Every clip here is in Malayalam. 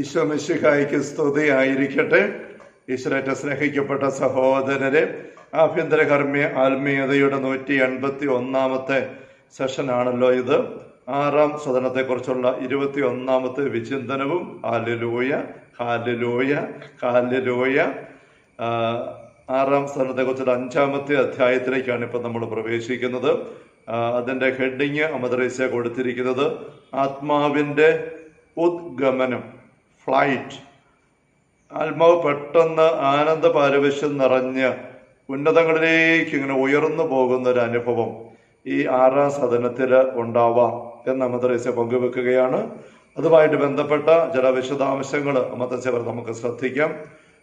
ഈശോ മിശിഹായിക്ക് സ്തുതി ആയിരിക്കട്ടെ ഈശ്വരറ്റ സ്നേഹിക്കപ്പെട്ട സഹോദരരെ ആഭ്യന്തര കർമ്മീയ ആത്മീയതയുടെ നൂറ്റി എൺപത്തി ഒന്നാമത്തെ സെഷനാണല്ലോ ഇത്. ആറാം സദനത്തെക്കുറിച്ചുള്ള ഇരുപത്തി ഒന്നാമത്തെ വിചിന്തനവും ഹാലിലൂയ ഹാലിലൂയ ഹാലിലൂയ ആറാം സദനത്തെക്കുറിച്ചുള്ള അഞ്ചാമത്തെ അധ്യായത്തിലേക്കാണ് ഇപ്പം നമ്മൾ പ്രവേശിക്കുന്നത്. അതിന്റെ ഹെഡിങ് അമദ്രേസ്യ കൊടുത്തിരിക്കുന്നത് ആത്മാവിന്റെ ഉദ്ഗമനം. ഫ്ലൈറ്റ്. ആത്മാവ് പെട്ടെന്ന് ആനന്ദ പാരവശ്യം നിറഞ്ഞ് ഉന്നതങ്ങളിലേക്ക് ഇങ്ങനെ ഉയർന്നു പോകുന്ന ഒരു അനുഭവം ഈ ആറാം സദനത്തിൽ ഉണ്ടാവാം എന്ന് അമദ്രേസ്യ പങ്കുവെക്കുകയാണ്. അതുമായിട്ട് ബന്ധപ്പെട്ട ചില വിശദാംശങ്ങൾ അമദ്രസ്യ നമുക്ക് ശ്രദ്ധിക്കാം.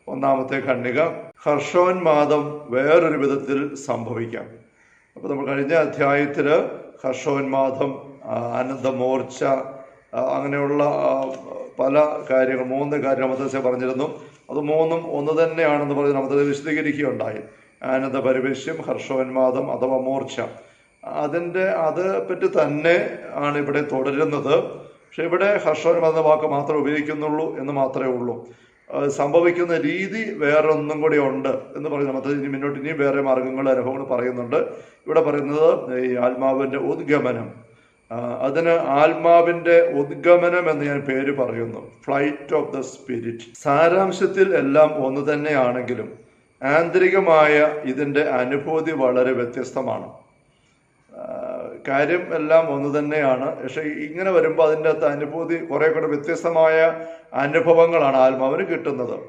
ഒന്നാമത്തെ ഖണ്ഡിക ഹർഷോന്മാദം വേറൊരു വിധത്തിൽ സംഭവിക്കാം. അപ്പോൾ നമ്മൾ കഴിഞ്ഞ അധ്യായത്തിൽ ഹർഷോന്മാദം ആനന്ദമോർച്ച അങ്ങനെയുള്ള പല കാര്യങ്ങൾ മൂന്ന് കാര്യം അമൃതസ്യ പറഞ്ഞിരുന്നു. അത് മൂന്നും ഒന്ന് തന്നെയാണെന്ന് പറഞ്ഞ് മദ്രസ വിശദീകരിക്കുകയുണ്ടായി. ആനന്ദ പരിവേശ്യം ഹർഷോന്മാദം അഥവാ മൂർച്ച അതിന്റെ അത് പറ്റി തന്നെ ആണ് ഇവിടെ തുടരുന്നത്. പക്ഷെ ഇവിടെ ഹർഷോന്മാദം എന്ന വാക്ക് മാത്രമേ ഉപയോഗിക്കുന്നുള്ളൂ എന്ന് മാത്രമേ ഉള്ളൂ. സംഭവിക്കുന്ന രീതി വേറെ ഒന്നും കൂടി ഉണ്ട് എന്ന് പറയുന്നത് മറ്റേ ഇനി മുന്നോട്ട് ഇനിയും വേറെ മാർഗങ്ങൾ അനുഭവങ്ങൾ പറയുന്നുണ്ട്. ഇവിടെ പറയുന്നത് ഈ ആത്മാവിന്റെ ഉദ്ഗമനം. അതിന് ആത്മാവിന്റെ ഉദ്ഗമനം എന്ന് ഞാൻ പേര് പറയുന്നു. ഫ്ലൈറ്റ് ഓഫ് ദ സ്പിരിറ്റ് സാരാംശത്തിൽ എല്ലാം ഒന്ന് തന്നെയാണെങ്കിലും ആന്തരികമായ ഇതിന്റെ അനുഭൂതി വളരെ വ്യത്യസ്തമാണ്. കാര്യം എല്ലാം ഒന്ന് തന്നെയാണ്. പക്ഷെ ഇങ്ങനെ വരുമ്പോൾ അതിന്റെ അകത്ത് അനുഭൂതി കുറെ കൂടെ വ്യത്യസ്തമായ അനുഭവങ്ങളാണ് ആത്മാവിന് കിട്ടുന്നത്.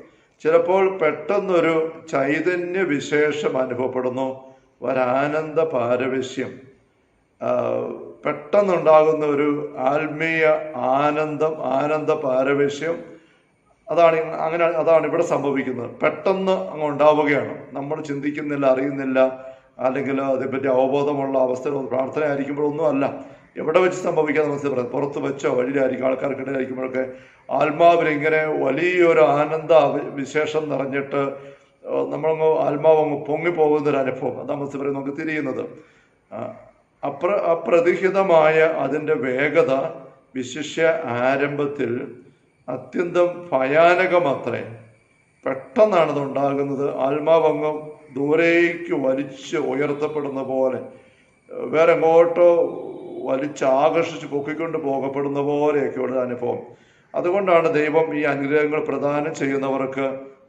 ചിലപ്പോൾ പെട്ടെന്നൊരു ചൈതന്യ വിശേഷം അനുഭവപ്പെടുന്നു. ഒരാനന്ദ പാരവശ്യം. പെട്ടെന്നുണ്ടാകുന്ന ഒരു ആത്മീയ ആനന്ദം ആനന്ദ പാരവശ്യം അതാണ് അങ്ങനെ അതാണ് ഇവിടെ സംഭവിക്കുന്നത്. പെട്ടെന്ന് അങ്ങ് ഉണ്ടാവുകയാണ്. നമ്മൾ ചിന്തിക്കുന്നില്ല അറിയുന്നില്ല അല്ലെങ്കിൽ അതേപ്പറ്റി അവബോധമുള്ള അവസ്ഥ പ്രാർത്ഥന ആയിരിക്കുമ്പോഴൊന്നും അല്ല. എവിടെ വെച്ച് സംഭവിക്കാൻ നമുക്ക് പുറത്ത് വെച്ചോ വഴിയിലായിരിക്കും ആൾക്കാർക്കിടയിലായിരിക്കുമ്പോഴൊക്കെ ആത്മാവിൽ ഇങ്ങനെ വലിയൊരു ആനന്ദ വിശേഷം നിറഞ്ഞിട്ട് നമ്മളങ്ങ് ആത്മാവ് അങ്ങ് പൊങ്ങിപ്പോകുന്നൊരു അനുഭവം അതാണ് മനസ്സിലായി നമുക്ക് തിരിയുന്നത്. അപ്ര അപ്രതിഹിതമായ അതിന്റെ വേഗത വിശിഷ്യ ആരംഭത്തിൽ അത്യന്തം ഭയാനകമത്രേ. പെട്ടെന്നാണ് ഇത് ഉണ്ടാകുന്നത് ആത്മാവംഗം ദൂരേക്ക് വലിച്ച് ഉയർത്തപ്പെടുന്ന പോലെ വേറെ എങ്ങോട്ടോ വലിച്ച് ആകർഷിച്ച് പൊക്കിക്കൊണ്ട് പോകപ്പെടുന്ന പോലെയൊക്കെയുള്ള അനുഭവം അതുകൊണ്ടാണ് ദൈവം ഈ അനുഗ്രഹങ്ങൾ പ്രദാനം ചെയ്യുന്നവർക്ക്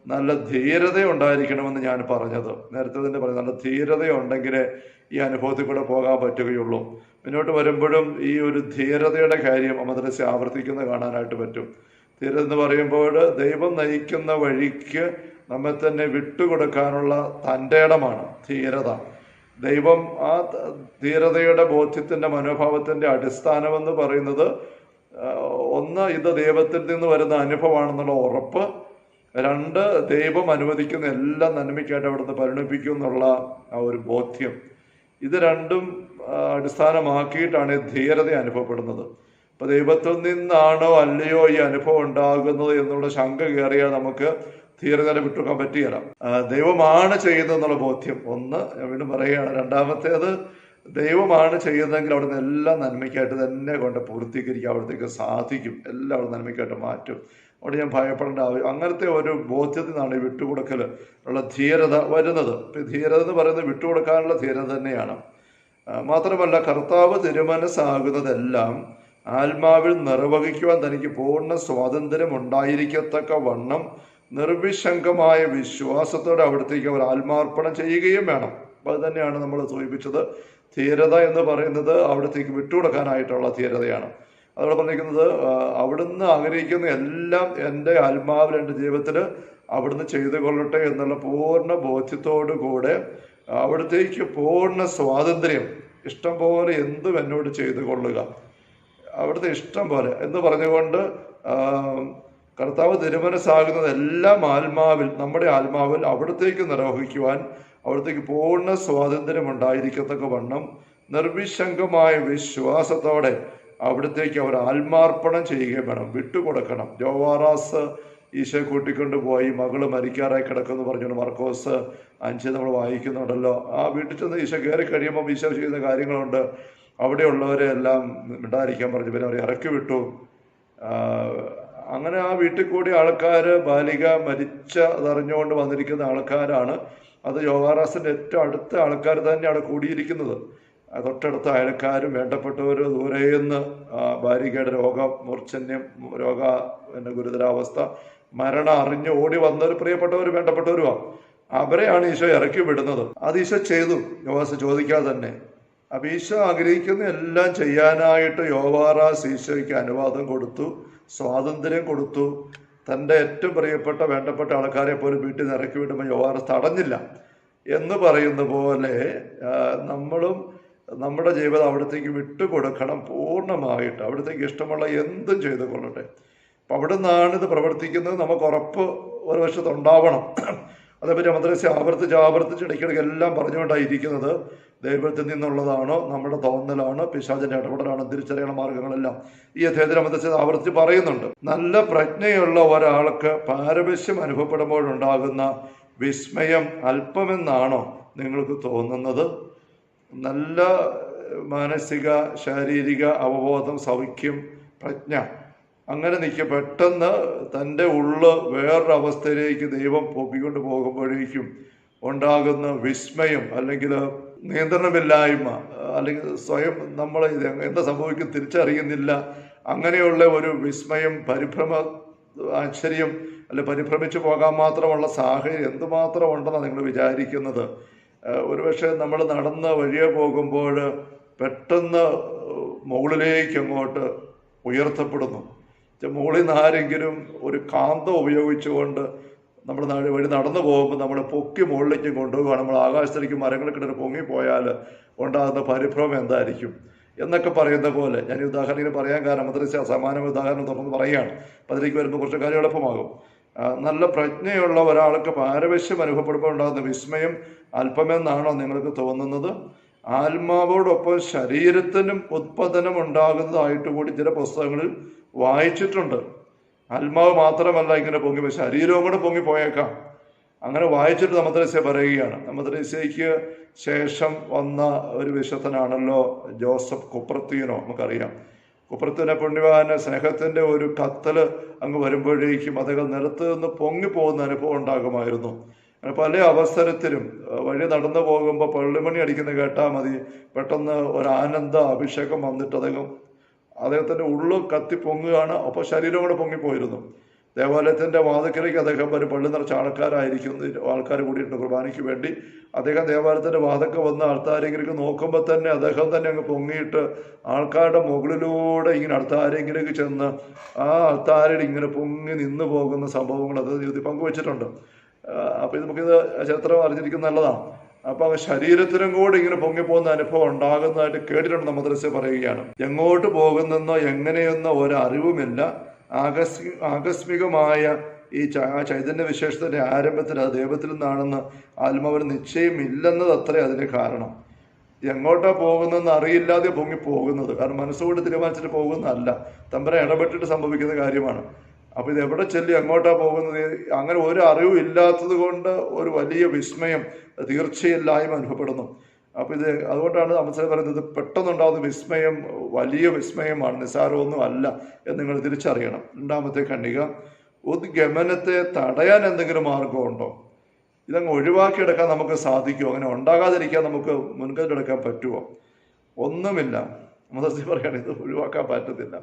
നല്ല ധീരത ഉണ്ടായിരിക്കണമെന്ന് ഞാൻ പറഞ്ഞത്. നേരത്തെ തന്നെ പറഞ്ഞു നല്ല ധീരത ഉണ്ടെങ്കിലേ ഈ അനുഭവത്തിൽ കൂടെ പോകാൻ പറ്റുകയുള്ളൂ. മുന്നോട്ട് വരുമ്പോഴും ഈ ഒരു ധീരതയുടെ കാര്യം അമദ്രസ ആവർത്തിക്കുന്ന കാണാനായിട്ട് പറ്റും. ധീരത എന്ന് പറയുമ്പോൾ ദൈവം നയിക്കുന്ന വഴിക്ക് നമ്മെ തന്നെ വിട്ടുകൊടുക്കാനുള്ള തന്റെ ഇടമാണ് ധീരത. ദൈവം ആ ധീരതയുടെ ബോധ്യത്തിന്റെ മനോഭാവത്തിന്റെ അടിസ്ഥാനമെന്ന് പറയുന്നത് ഒന്ന് ഇത് ദൈവത്തിൽ നിന്ന് വരുന്ന അനുഭവമാണെന്നുള്ള ഉറപ്പ് രണ്ട് ദൈവം അനുവദിക്കുന്ന എല്ലാ നന്മയ്ക്കായിട്ട് അവിടുന്ന് പരിണമിപ്പിക്കും എന്നുള്ള ആ ഒരു ബോധ്യം. ഇത് രണ്ടും അടിസ്ഥാനമാക്കിയിട്ടാണ് ധീരത അനുഭവപ്പെടുന്നത്. അപ്പൊ ദൈവത്തിൽ നിന്നാണോ അല്ലയോ ഈ അനുഭവം ഉണ്ടാകുന്നത് എന്നുള്ള ശങ്ക കയറിയാൽ നമുക്ക് ധീരത വിട്ടുവെക്കാൻ പറ്റുകയില്ല ആ, ദൈവമാണ് ചെയ്യുന്നത് എന്നുള്ള ബോധ്യം. ഒന്ന് ഞാൻ വീണ്ടും പറയുകയാണ് രണ്ടാമത്തേത് ദൈവമാണ് ചെയ്യുന്നതെങ്കിൽ അവിടുന്ന് എല്ലാം നന്മയ്ക്കായിട്ട് തന്നെ കൊണ്ട് പൂർത്തീകരിക്കാൻ അവിടത്തേക്ക് സാധിക്കും. എല്ലാം അവിടെ നന്മയ്ക്കായിട്ട് മാറ്റും. അവിടെ ഞാൻ ഭയപ്പെടേണ്ട ആവശ്യം അങ്ങനത്തെ ഒരു ബോധ്യത്തിൽ നിന്നാണ് ഈ വിട്ടുകൊടുക്കൽ ഉള്ള ധീരത വരുന്നത്. ധീരത എന്ന് പറയുന്നത് വിട്ടുകൊടുക്കാനുള്ള ധീരത തന്നെയാണ്. മാത്രമല്ല കർത്താവ് തിരുമനസ്സാകുന്നതെല്ലാം ആത്മാവിൽ നിർവഹിക്കുവാൻ തനിക്ക് പൂർണ സ്വാതന്ത്ര്യം ഉണ്ടായിരിക്കത്തക്ക വണ്ണം നിർവിശങ്കമായ വിശ്വാസത്തോടെ അവിടത്തേക്ക് അവർ ആത്മാർപ്പണം ചെയ്യുകയും വേണം. അപ്പോൾ അത് തന്നെയാണ് നമ്മൾ സൂചിപ്പിച്ചത്. ധീരത എന്ന് പറയുന്നത് അവിടത്തേക്ക് വിട്ടുകൊടുക്കാനായിട്ടുള്ള ധീരതയാണ്. അതോടെ പറഞ്ഞിരിക്കുന്നത് അവിടുന്ന് ആഗ്രഹിക്കുന്ന എല്ലാം എന്റെ ആത്മാവിൽ എന്റെ ജീവിതത്തിൽ അവിടുന്ന് ചെയ്തു കൊള്ളട്ടെ എന്നുള്ള പൂർണ ബോധ്യത്തോടു കൂടെ അവിടത്തേക്ക് പൂർണ സ്വാതന്ത്ര്യം ഇഷ്ടം പോലെ എന്തും എന്നോട് ചെയ്തു കൊള്ളുക. അവിടുത്തെ ഇഷ്ടം പോലെ എന്ന് പറഞ്ഞുകൊണ്ട് കർത്താവ് തിരുമനസ്സാകുന്നത് എല്ലാം ആത്മാവിൽ നമ്മുടെ ആത്മാവിൽ അവിടത്തേക്ക് നിർവഹിക്കുവാൻ അവിടത്തേക്ക് പൂർണ സ്വാതന്ത്ര്യം ഉണ്ടായിരിക്കത്തക്ക വണ്ണം നിർവിശങ്കമായ വിശ്വാസത്തോടെ അവിടത്തേക്ക് അവർ ആത്മാർപ്പണം ചെയ്യുകയും വേണം. വിട്ടുകൊടുക്കണം. ജോവാറാസ് ഈശോ കൂട്ടിക്കൊണ്ട് പോയി. മകൾ മരിക്കാറായി കിടക്കുമെന്ന് പറഞ്ഞു മർക്കോസ് അഞ്ച് നമ്മൾ വായിക്കുന്നുണ്ടല്ലോ. ആ വീട്ടിൽ ചെന്ന് ഈശോ കയറി കഴിയുമ്പോൾ ഈശോ ചെയ്യുന്ന കാര്യങ്ങളുണ്ട്. അവിടെയുള്ളവരെ എല്ലാം മിണ്ടാതിരിക്കാൻ പറഞ്ഞു. പിന്നെ അവരെ ഇറക്കി വിട്ടു. അങ്ങനെ ആ വീട്ടിൽ കൂടി ആൾക്കാർ ബാലിക മരിച്ച അതറിഞ്ഞുകൊണ്ട് വന്നിരിക്കുന്ന ആൾക്കാരാണ്. അത് യോഗാറാസിന്റെ ഏറ്റവും അടുത്ത ആൾക്കാർ തന്നെയാണ് കൂടിയിരിക്കുന്നത്. തൊട്ടടുത്ത അയൽക്കാരും വേണ്ടപ്പെട്ടവരും ദൂരെയെന്ന് ബാലികയുടെ രോഗ മൂർച്ഛന്യം രോഗ പിന്നെ ഗുരുതരാവസ്ഥ മരണം അറിഞ്ഞ് ഓടി വന്നവർ പ്രിയപ്പെട്ടവർ വേണ്ടപ്പെട്ടവരുമാണ് അവരെയാണ് ഈശോ ഇറക്കി വിടുന്നത്. അത് ഈശോ ചെയ്തു. യോവാസ് ചോദിക്കാതെ തന്നെ. അപ്പൊ ഈശോ ആഗ്രഹിക്കുന്ന എല്ലാം ചെയ്യാനായിട്ട് യോവാറാസ് ഈശോയ്ക്ക് അനുവാദം കൊടുത്തു സ്വാതന്ത്ര്യം കൊടുത്തു. തന്റെ ഏറ്റവും പ്രിയപ്പെട്ട വേണ്ടപ്പെട്ട ആൾക്കാരെ പോലും വീട്ടിൽ നിന്ന് ഇറക്കി വിടുമ്പോൾ യോവാറാസ് തടഞ്ഞില്ല. എന്ന് പറയുന്ന പോലെ നമ്മളും നമ്മുടെ ജീവിതം അവിടത്തേക്ക് വിട്ടുകൊടുക്കണം പൂർണമായിട്ട്. അവിടത്തേക്ക് ഇഷ്ടമുള്ള എന്തും ചെയ്തു കൊള്ളട്ടെ. അപ്പം അവിടെ നിന്നാണ് ഇത് പ്രവർത്തിക്കുന്നത്. നമുക്ക് ഉറപ്പ് ഒരു വശത്ത് ഉണ്ടാവണം അതേപറ്റി മദ്രസ ആവർത്തിച്ച് ആവർത്തിച്ച് ഇടയ്ക്കിടയ്ക്ക് എല്ലാം പറഞ്ഞുകൊണ്ടാണ് ഇരിക്കുന്നത്. ദൈവത്തിൽ നിന്നുള്ളതാണോ? നമ്മുടെ തോന്നലാണോ. പിശാചിന്റെ ഇടപെടലാണോ. തിരിച്ചറിയണ മാർഗങ്ങളെല്ലാം ഈ അധ്യായത്തിൽ മദ്രസ ആവർത്തിച്ച് പറയുന്നുണ്ട്. നല്ല പ്രജ്ഞയുള്ള ഒരാൾക്ക് പാരവശ്യം അനുഭവപ്പെടുമ്പോഴുണ്ടാകുന്ന വിസ്മയം അല്പമെന്നാണോ നിങ്ങൾക്ക് തോന്നുന്നത്? നല്ല മാനസിക ശാരീരിക അവബോധം സൗഖ്യം പ്രജ്ഞ. അങ്ങനെ നിൽക്കുക പെട്ടെന്ന് തന്റെ ഉള്ള് വേറൊരു അവസ്ഥയിലേക്ക് ദൈവം പൊക്കിക്കൊണ്ട് പോകുമ്പോഴേക്കും ഉണ്ടാകുന്ന വിസ്മയം അല്ലെങ്കിൽ നിയന്ത്രണമില്ലായ്മ അല്ലെങ്കിൽ സ്വയം നമ്മൾ ഇത് എന്താ സംഭവിക്കും തിരിച്ചറിയുന്നില്ല. അങ്ങനെയുള്ള ഒരു വിസ്മയം പരിഭ്രമ ആശ്ചര്യം അല്ലെ പരിഭ്രമിച്ചു പോകാൻ മാത്രമുള്ള സാഹചര്യം എന്തുമാത്രം ഉണ്ടെന്നാണ് നിങ്ങൾ വിചാരിക്കുന്നത്? ഒരുപക്ഷെ നമ്മൾ നടന്ന വഴിയെ പോകുമ്പോൾ പെട്ടെന്ന് മുകളിലേക്ക് അങ്ങോട്ട് ഉയർത്തപ്പെടുന്നു മുകളിൽ നിന്ന് ആരെങ്കിലും ഒരു കാന്തം ഉപയോഗിച്ചുകൊണ്ട് നമ്മൾ വഴി നടന്നു പോകുമ്പോൾ നമ്മൾ പൊക്കി മുകളിലേക്ക് കൊണ്ടുപോകുക നമ്മൾ ആകാശത്തിലേക്ക് മരങ്ങൾക്കിടയിൽ പൊങ്ങിപ്പോയാൽ ഉണ്ടാകുന്ന പരിഭ്രമം എന്തായിരിക്കും? എന്നൊക്കെ പറയുന്ന പോലെ ഞാൻ ഉദാഹരണത്തിന് ഉദാഹരണം പറയാൻ കാരണം മദ്രസ അസമാന ഉദാഹരണം തുറന്ന് പറയുകയാണ് അപ്പം അതിലേക്ക് വരുമ്പോൾ കുറച്ച് കാര്യം എളുപ്പമാകും. നല്ല പ്രജ്ഞയുള്ള ഒരാൾക്ക് പാരവശ്യം അനുഭവപ്പെടുമ്പോൾ ഉണ്ടാകുന്ന വിസ്മയം അല്പമെന്നാണോ നിങ്ങൾക്ക് തോന്നുന്നത്? ആത്മാവോടൊപ്പം ശരീരത്തിനും ഉത്പതനം ഉണ്ടാകുന്നതായിട്ട് കൂടി ചില പുസ്തകങ്ങളിൽ വായിച്ചിട്ടുണ്ട്. ആത്മാവ് മാത്രമല്ല ഇങ്ങനെ പൊങ്ങി പോയി ശരീരവും കൂടെ പൊങ്ങി പോയേക്കാം. അങ്ങനെ വായിച്ചിട്ട് നമ്മദ്രസ്യ പറയുകയാണ്. നമ്മദ്രസ്യയ്ക്ക് ശേഷം വന്ന ഒരു വിശുദ്ധനാണല്ലോ ജോസഫ് കുപ്രത്തീനോ നമുക്കറിയാം. കുപ്രത്തീനെ പുണ്യവാന സ്നേഹത്തിന്റെ ഒരു കത്തൽ അങ്ങ് വരുമ്പോഴേക്കും അദ്ദേഹം നിലത്ത് നിന്ന് പൊങ്ങിപ്പോകുന്ന അനുഭവം ഉണ്ടാകുമായിരുന്നു. അങ്ങനെ പല അവസരത്തിലും വഴി നടന്നു പോകുമ്പോൾ പള്ളിമണി അടിക്കുന്ന കേട്ടാൽ മതി. പെട്ടെന്ന് ഒരു ആനന്ദ അഭിഷേകം വന്നിട്ട് അദ്ദേഹം അദ്ദേഹത്തിന്റെ ഉള്ളു കത്തി പൊങ്ങുകയാണ്. അപ്പോൾ ശരീരം കൂടെ പൊങ്ങിപ്പോയിരുന്നു. ദേവാലയത്തിന്റെ വാതിക്കലേക്ക് അദ്ദേഹം ഒരു പള്ളി നിറച്ച ആൾക്കാരായിരിക്കും ആൾക്കാർ കൂടിയിട്ടുണ്ട് കുർബാനയ്ക്ക് വേണ്ടി. അദ്ദേഹം ദേവാലയത്തിന്റെ വാതൊക്കെ വന്ന് അടുത്താരെങ്കിലേക്ക് നോക്കുമ്പോൾ തന്നെ അദ്ദേഹം തന്നെ അങ്ങ് പൊങ്ങിയിട്ട് ആൾക്കാരുടെ മുകളിലൂടെ ഇങ്ങനെ ആൾക്കാരെങ്കിലേക്ക് ചെന്ന് ആ ആൾക്കാരിൽ ഇങ്ങനെ പൊങ്ങി നിന്ന് പോകുന്ന സംഭവങ്ങൾ അത് ജീവിതത്തിൽ പങ്കുവച്ചിട്ടുണ്ട്. അപ്പോൾ ഇത് നമുക്കിത് ചരിത്രം അറിഞ്ഞിരിക്കുന്ന നല്ലതാണ്. അപ്പൊ അങ്ങ് ശരീരത്തിനും കൂടെ ഇങ്ങനെ പൊങ്ങിപ്പോകുന്ന അനുഭവം ഉണ്ടാകുന്നതായിട്ട് കേട്ടിട്ടുണ്ട് നമ്മൾ ദൃശ്യം പറയുകയാണ്. എങ്ങോട്ട് പോകുന്നെന്നോ എങ്ങനെയെന്നോ ഒരറിവുമില്ല ആകസ്മി ആകസ്മികമായ ഈ ചൈതന്യ വിശേഷത്തിന്റെ ആരംഭത്തിൽ അത് ദൈവത്തിൽ നിന്നാണെന്ന് ആത്മാവിന് നിശ്ചയമില്ലെന്നത് അത്രേ അതിന് കാരണം. എങ്ങോട്ടാ പോകുന്നതെന്ന് അറിയില്ലാതെ പൊങ്ങി പോകുന്നത്. കാരണം മനസ്സുകൊണ്ട് തീരുമാനിച്ചിട്ട് പോകുന്നതല്ല. തമ്പര ഇടപെട്ടിട്ട് സംഭവിക്കുന്ന കാര്യമാണ്. അപ്പോൾ ഇത് എവിടെ ചെല്ലി എങ്ങോട്ടാ പോകുന്നത്? അങ്ങനെ ഒരു അറിവും ഇല്ലാത്തത് കൊണ്ട് ഒരു വലിയ വിസ്മയം തീർച്ചയില്ലായ്മ അനുഭവപ്പെടുന്നു. അപ്പൊ ഇത് അതുകൊണ്ടാണ് അമൃത്സർ പറയുന്നത് പെട്ടെന്നുണ്ടാകുന്ന വിസ്മയം വലിയ വിസ്മയമാണ്. നിസ്സാരമൊന്നും അല്ല എന്ന് നിങ്ങൾ തിരിച്ചറിയണം. രണ്ടാമത്തെ ഖണ്ഡിക ഉദ്ഗമനത്തെ തടയാൻ എന്തെങ്കിലും മാർഗമുണ്ടോ? ഇതങ്ങ് ഒഴിവാക്കിയെടുക്കാൻ നമുക്ക് സാധിക്കുമോ? അങ്ങനെ ഉണ്ടാകാതിരിക്കാൻ നമുക്ക് മുൻകരുതെടുക്കാൻ പറ്റുമോ? ഒന്നുമില്ല. അമൃതസി പറയുകയാണെങ്കിൽ ഇത് ഒഴിവാക്കാൻ പറ്റത്തില്ല.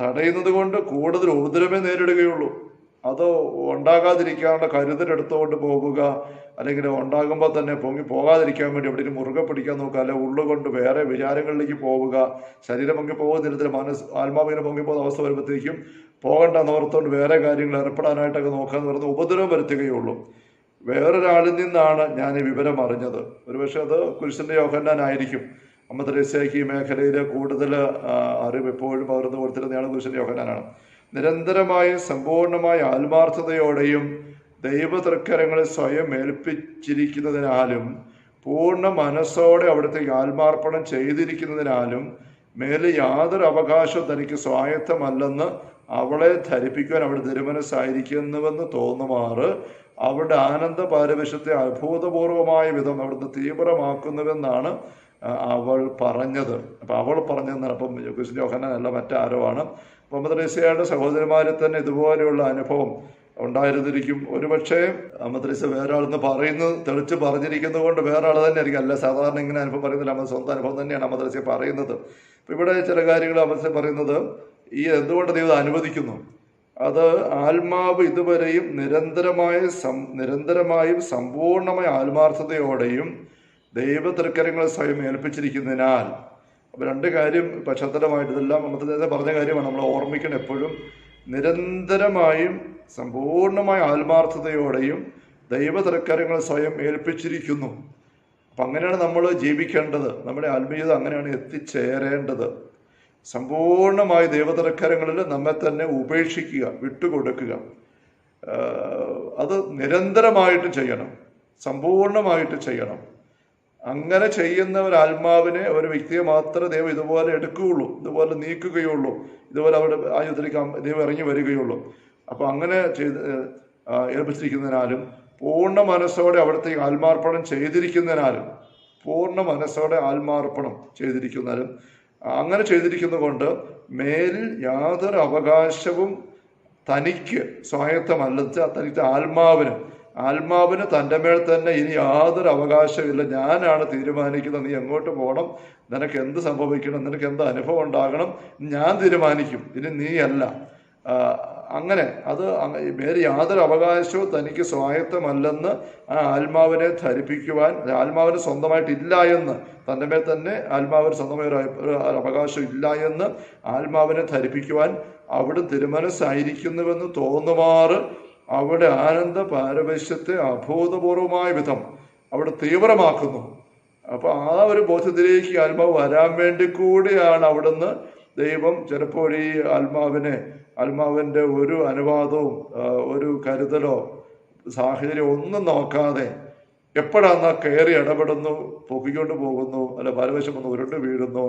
തടയുന്നത് കൊണ്ട് കൂടുതൽ ഉപദ്രവമേ നേരിടുകയുള്ളൂ. അത് ഉണ്ടാകാതിരിക്കാനുള്ള കരുതലെടുത്തുകൊണ്ട് പോകുക. അല്ലെങ്കിൽ ഉണ്ടാകുമ്പോൾ തന്നെ പൊങ്ങി പോകാതിരിക്കാൻ വേണ്ടി എവിടെയും മുറുകെ പിടിക്കാൻ നോക്കുക. അല്ലെ ഉള്ളുകൊണ്ട് വേറെ വിചാരങ്ങളിലേക്ക് പോവുക. ശരീരം പൊങ്ങി പോകുന്നില്ല മനസ്സ് ആത്മാവിനെ പൊങ്ങി പോകുന്ന അവസ്ഥ വരുമ്പോഴത്തേക്കും പോകണ്ട എന്നോർത്തുകൊണ്ട് വേറെ കാര്യങ്ങൾ ഏർപ്പെടാനായിട്ടൊക്കെ നോക്കാന്ന് പറയുന്നത് ഉപദ്രവം വരുത്തുകയുള്ളൂ. വേറൊരാളിൽ നിന്നാണ് ഞാൻ ഈ വിവരം അറിഞ്ഞത്. ഒരുപക്ഷെ അത് കുരിശന്റെ യോഹന്നാനായിരിക്കും. അമ്മ ഈ മേഖലയിൽ കൂടുതൽ അറിവ് എപ്പോഴും പകർന്നു കൊടുത്തിരുന്നയാൾ കുരിശിന്റെ യോഹന്നാനാണ്. നിരന്തരമായും സമ്പൂർണമായ ആത്മാർത്ഥതയോടെയും ദൈവതൃക്കരങ്ങളെ സ്വയം ഏൽപ്പിച്ചിരിക്കുന്നതിനാലും പൂർണ മനസ്സോടെ അവിടുത്തെ ആത്മാർപ്പണം ചെയ്തിരിക്കുന്നതിനാലും മേലെ യാതൊരു അവകാശവും തനിക്ക് സ്വായത്തമല്ലെന്ന് അവളെ ധരിപ്പിക്കുവാൻ അവിടെ തിരുമനസ്സായിരിക്കുന്നുവെന്ന് തോന്നുമാറ്. അവരുടെ ആനന്ദ പാരവശ്യത്തെ അത്ഭുതപൂർവമായ വിധം അവിടുന്ന് തീവ്രമാക്കുന്നുവെന്നാണ് അവൾ പറഞ്ഞത്. അപ്പം അവൾ പറഞ്ഞതെന്നാണ്. അപ്പം യോഹനല്ല മറ്റാരോ ആണ്. മദ്രസയുടെ സഹോദരന്മാരെ തന്നെ ഇതുപോലെയുള്ള അനുഭവം ഉണ്ടായിരുന്നിരിക്കും. ഒരുപക്ഷെ അമദ്രസ വേറെ ആളെന്ന് പറയുന്നത് തെളിച്ച് പറഞ്ഞിരിക്കുന്നത് കൊണ്ട് വേറെ ആൾ തന്നെ ആയിരിക്കും. അല്ല സാധാരണ ഇങ്ങനെ അനുഭവം പറയുന്നില്ല. അമ്മ സ്വന്തം അനുഭവം തന്നെയാണ് അമദ്രസ പറയുന്നത്. അപ്പം ഇവിടെ ചില കാര്യങ്ങൾ അമദ്രസ പറയുന്നത് ഈ എന്തുകൊണ്ട് ദൈവം അനുവദിക്കുന്നു? അത് ആത്മാവ് ഇതുവരെയും നിരന്തരമായ സം നിരന്തരമായും സമ്പൂർണമായ ആത്മാർത്ഥതയോടെയും ദൈവ തൃക്കരങ്ങളെ സ്വയം ഏൽപ്പിച്ചിരിക്കുന്നതിനാൽ അപ്പോൾ രണ്ട് കാര്യം പശ്ചാത്തലമായിട്ട് ഇതെല്ലാം നമുക്ക് നേരത്തെ പറഞ്ഞ കാര്യമാണ്. നമ്മൾ ഓർമ്മിക്കണം എപ്പോഴും. നിരന്തരമായും സമ്പൂർണമായ ആത്മാർത്ഥതയോടെയും ദൈവ തൃക്കരങ്ങളെ സ്വയം ഏൽപ്പിച്ചിരിക്കുന്നു. അപ്പം അങ്ങനെയാണ് നമ്മൾ ജീവിക്കേണ്ടത്. നമ്മുടെ ആത്മീയത അങ്ങനെയാണ് എത്തിച്ചേരേണ്ടത്. സമ്പൂർണമായി ദൈവതരക്കരങ്ങളിൽ നമ്മെ തന്നെ ഉപേക്ഷിക്കുക വിട്ടുകൊടുക്കുക. അത് നിരന്തരമായിട്ട് ചെയ്യണം. സമ്പൂർണമായിട്ട് ചെയ്യണം. അങ്ങനെ ചെയ്യുന്ന ഒരു ആത്മാവിനെ ഒരു വ്യക്തിയെ മാത്രമേ ദൈവം ഇതുപോലെ എടുക്കുകയുള്ളൂ ഇതുപോലെ നീക്കുകയുള്ളൂ ഇതുപോലെ അവിടെ ആയുധത്തിലേക്ക് ദൈവം ഇറങ്ങി വരികയുള്ളൂ. അപ്പോൾ അങ്ങനെ ചെയ്ത് ഏൽപ്പിച്ചിരിക്കുന്നതിനാലും പൂർണ മനസ്സോടെ അവിടുത്തെ ആത്മാർപ്പണം ചെയ്തിരിക്കുന്നതിനാലും പൂർണ മനസ്സോടെ ആത്മാർപ്പണം ചെയ്തിരിക്കുന്നതിനും അങ്ങനെ ചെയ്തിരിക്കുന്നത് കൊണ്ട് മേലിൽ യാതൊരു അവകാശവും തനിക്ക് സ്വായത്തമല്ല. തനിക്ക് ആത്മാവിന് ആത്മാവിന് തന്റെ മേൽ തന്നെ ഇനി യാതൊരു അവകാശമില്ല ഞാനാണ് തീരുമാനിക്കുന്നത്. നീ എങ്ങോട്ട് പോകണം? നിനക്ക് എന്ത് സംഭവിക്കണം? നിനക്ക് എന്ത് അനുഭവം ഉണ്ടാകണം? ഞാൻ തീരുമാനിക്കും. ഇനി നീയല്ല. അങ്ങനെ അത് വേറെ യാതൊരു അവകാശവും തനിക്ക് സ്വായത്തമല്ലെന്ന് ആ ആത്മാവിനെ ധരിപ്പിക്കുവാൻ ആത്മാവിന് സ്വന്തമായിട്ടില്ല എന്ന് തന്റെ മേൽ തന്നെ ആത്മാവിന് സ്വന്തമായ ഒരു അവകാശം ഇല്ല എന്ന് ആത്മാവിനെ ധരിപ്പിക്കുവാൻ അവിടെ തിരുമനസ്സായിരിക്കുന്നുവെന്ന് തോന്നുമാറ് അവിടെ ആനന്ദ പാരവശ്യത്തെ അഭൂതപൂർവമായ വിധം അവിടെ തീവ്രമാക്കുന്നു. അപ്പൊ ആ ഒരു ബോധത്തിലേക്ക് ആത്മാവ് വരാൻ വേണ്ടി കൂടിയാണ് അവിടുന്ന് ദൈവം ചിലപ്പോൾ ഈ ആത്മാവിനെ ആത്മാവിന്റെ ഒരു അനുവാദവും ഒരു കരുതലോ സാഹചര്യം ഒന്നും നോക്കാതെ എപ്പോഴാന്ന് കയറി ഇടപെടുന്നു പൊക്കിക്കൊണ്ട് പോകുന്നു അല്ല പരവശം വന്ന് ഉരുണ്ട് വീഴുന്നു.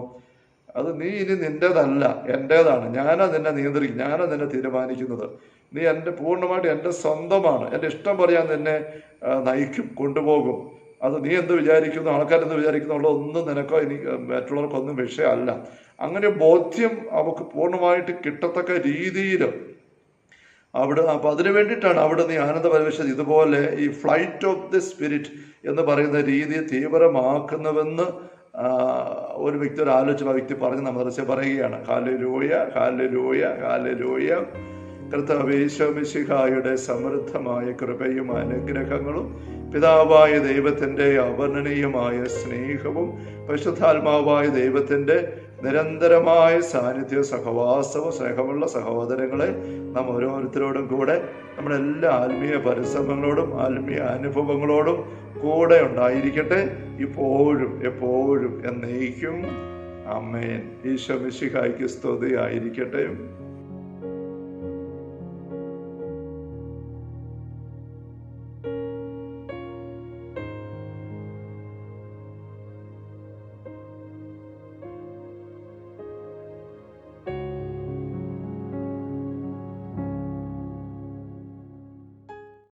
അത് നീ ഇനി നിന്റേതല്ല എന്റേതാണ്. ഞാനാ നിന്നെ നിയന്ത്രിക്കും ഞാനാ നിന്നെ തീരുമാനിക്കുന്നത്. നീ എന്റെ പൂർണമായിട്ട് എന്റെ സ്വന്തമാണ്. എന്റെ ഇഷ്ടം പറയാൻ നിന്നെ നയിക്കും കൊണ്ടുപോകും. അത് നീ എന്ത് വിചാരിക്കുന്നു ആൾക്കാരെന്ത് വിചാരിക്കുന്നു ഒന്നും നിനക്കോ ഇനി മറ്റുള്ളവർക്കൊന്നും വിഷയമല്ല. അങ്ങനെ ബോധ്യം അവക്ക് പൂർണമായിട്ട് കിട്ടത്തക്ക രീതിയിൽ അവിടെ അപ്പം അതിനു വേണ്ടിയിട്ടാണ് അവിടെ നീ ആനന്ദ പരവശത് ഇതുപോലെ ഈ ഫ്ലൈറ്റ് ഓഫ് ദി സ്പിരിറ്റ് എന്ന് പറയുന്ന രീതി തീവ്രമാക്കുന്നുവെന്ന് ഒരു വ്യക്തി ഒരു ആലോചിച്ച് ആ വ്യക്തി പറഞ്ഞ് നമ്മൾ പറയുകയാണ്. ഹാലലൂയ ഹാലലൂയ ഹാലലൂയ കർത്താവേശമിശിഹായുടെ സമൃദ്ധമായ കൃപയും അനുഗ്രഹങ്ങളും പിതാവായ ദൈവത്തിന്റെ അവർണനീയമായ സ്നേഹവും പരിശുദ്ധാത്മാവായ ദൈവത്തിന്റെ നിരന്തരമായ സാന്നിധ്യ സഹവാസവും സ്നേഹമുള്ള സഹോദരങ്ങളെ നാം ഓരോരുത്തരോടും കൂടെ നമ്മുടെ എല്ലാ ആത്മീയ പരിശ്രമങ്ങളോടും ആത്മീയ അനുഭവങ്ങളോടും കൂടെ ഉണ്ടായിരിക്കട്ടെ. ഇപ്പോഴും എപ്പോഴും എന്നേക്കും. അമ്മേൻ ഈശോ മിശിഹായ്ക്ക് സ്തുതി ആയിരിക്കട്ടെ